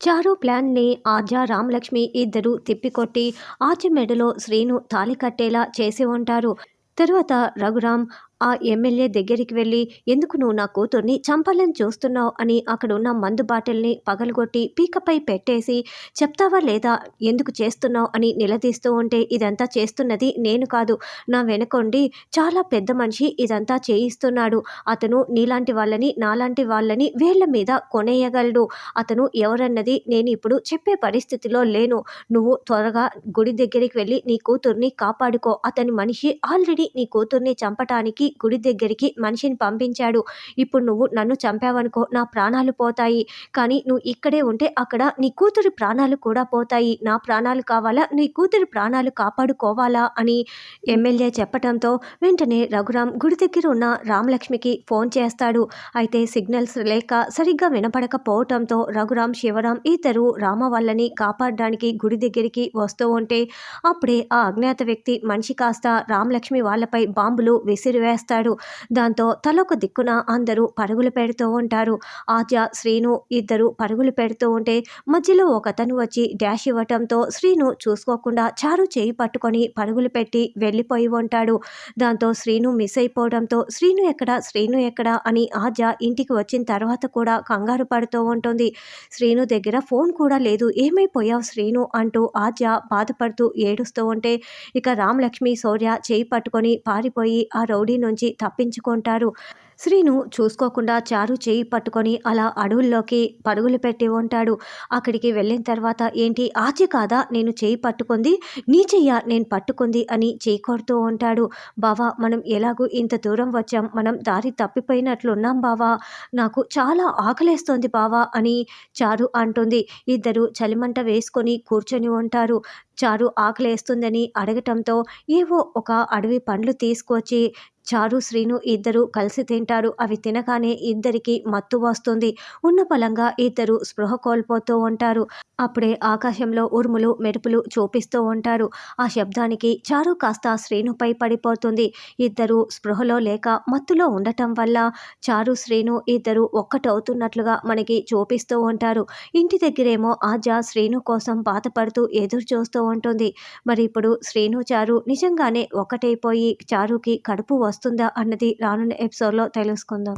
చారు ప్లాన్ని ఆర్జా రామలక్ష్మి ఇద్దరు తిప్పికొట్టి ఆచి మెడలో శ్రీను తాలి కట్టేలా చేసి ఉంటారు. తరువాత రఘురామ్ ఆ ఎమ్మెల్యే దగ్గరికి వెళ్ళి ఎందుకు నువ్వు నా కూతుర్ని చంపాలని చూస్తున్నావు? అని అక్కడున్న మందు బాటిల్ని పగలగొట్టి పీకపై పెట్టేసి చెప్తావా లేదా? ఎందుకు చేస్తున్నావు? అని నిలదీస్తూ ఉంటే ఇదంతా చేస్తున్నది నేను కాదు. నా వెనకొండి చాలా పెద్ద మనిషి ఇదంతా చేయిస్తున్నాడు. అతను నీలాంటి వాళ్ళని నాలాంటి వాళ్ళని వేళ్ళ మీద కొనేయగలడు. అతను ఎవరన్నది నేను ఇప్పుడు చెప్పే పరిస్థితిలో లేను. నువ్వు త్వరగా గుడి దగ్గరికి వెళ్ళి నీ కూతుర్ని కాపాడుకో. అతని మనిషి ఆల్రెడీ నీ కూతుర్ని చంపటానికి గుడి దగ్గరికి మనిషిని పంపించాడు. ఇప్పుడు నువ్వు నన్ను చంపావనుకో నా ప్రాణాలు పోతాయి. కానీ నువ్వు ఇక్కడే ఉంటే అక్కడ నీ కూతురి ప్రాణాలు కూడా పోతాయి. నా ప్రాణాలు కావాలా? నీ కూతురి ప్రాణాలు కాపాడుకోవాలా? అని ఎమ్మెల్యే చెప్పడంతో వెంటనే రఘురామ్ గుడి దగ్గర ఉన్న రామలక్ష్మికి ఫోన్ చేస్తాడు. అయితే సిగ్నల్స్ లేక సరిగ్గా వినపడకపోవటంతో రఘురామ్ శివరాం ఇద్దరు రామ వాళ్ళని కాపాడడానికి గుడి దగ్గరికి వస్తూ ఉంటే అప్పుడే ఆ అజ్ఞాత వ్యక్తి మనిషి కాస్త రామలక్ష్మి వాళ్ళపై బాంబులు విసిరివేస్తాడు దాంతో తలొక దిక్కున అందరూ పరుగులు పెడుతూ ఉంటారు. ఆద్య శ్రీను ఇద్దరు పరుగులు పెడుతూ ఉంటే మధ్యలో ఒకతను వచ్చి డాష్ ఇవ్వటంతో శ్రీను చూసుకోకుండా చారు చేయి పట్టుకొని పరుగులు పెట్టి వెళ్ళిపోయి ఉంటాడు. దాంతో శ్రీను మిస్ అయిపోవడంతో శ్రీను ఎక్కడ శ్రీను ఎక్కడ అని ఆద్య ఇంటికి వచ్చిన తర్వాత కూడా కంగారు పడుతూ ఉంటుంది. శ్రీను దగ్గర ఫోన్ కూడా లేదు. ఏమైపోయావు శ్రీను? అంటూ ఆద్య బాధపడుతూ ఏడుస్తూ ఉంటే ఇక రామలక్ష్మి శౌర్య చేయి పట్టుకొని పారిపోయి ఆ రౌడీ నుంచి తప్పించుకుంటారు. శ్రీను చూసుకోకుండా చారు చేయి పట్టుకొని అలా అడవుల్లోకి పరుగులు పెట్టి ఉంటాడు. అక్కడికి వెళ్ళిన తర్వాత ఏంటి ఆచి కాదా? నేను చేయి పట్టుకుంది నీ చెయ్య? నేను పట్టుకుంది అని చేయి కొడుతూ ఉంటాడు. బావా మనం ఎలాగూ ఇంత దూరం వచ్చాం మనం దారి తప్పిపోయినట్లున్నాం బావా. నాకు చాలా ఆకలేస్తోంది బావా అని చారు అంటుంది. ఇద్దరు చలిమంట వేసుకొని కూర్చొని ఉంటారు. చారు ఆకలేస్తుందని అడగటంతో ఏవో ఒక అడవి పండ్లు తీసుకొచ్చి చారు శ్రీను ఇద్దరు కలిసి తింటారు. అవి తినగానే ఇద్దరికి మత్తు వస్తుంది. ఉన్న బలంగా ఇద్దరు స్పృహ కోల్పోతూ ఉంటారు. అప్పుడే ఆకాశంలో ఉరుములు మెరుపులు చూపిస్తూ ఉంటారు. ఆ శబ్దానికి చారు కాస్త శ్రీనుపై పడిపోతుంది. ఇద్దరు స్పృహలో లేక మత్తులో ఉండటం వల్ల చారు శ్రీను ఇద్దరు ఒక్కటవుతున్నట్లుగా మనకి చూపిస్తూ ఉంటారు. ఇంటి దగ్గరేమో ఆజ శ్రీను కోసం బాధపడుతూ ఎదురు చూస్తూ ఉంటుంది. మరి ఇప్పుడు శ్రీను చారు నిజంగానే ఒకటైపోయి చారుకి కడుపు వస్తుందా అన్నది రానున్న ఎపిసోడ్లో తెలుసుకుందాం.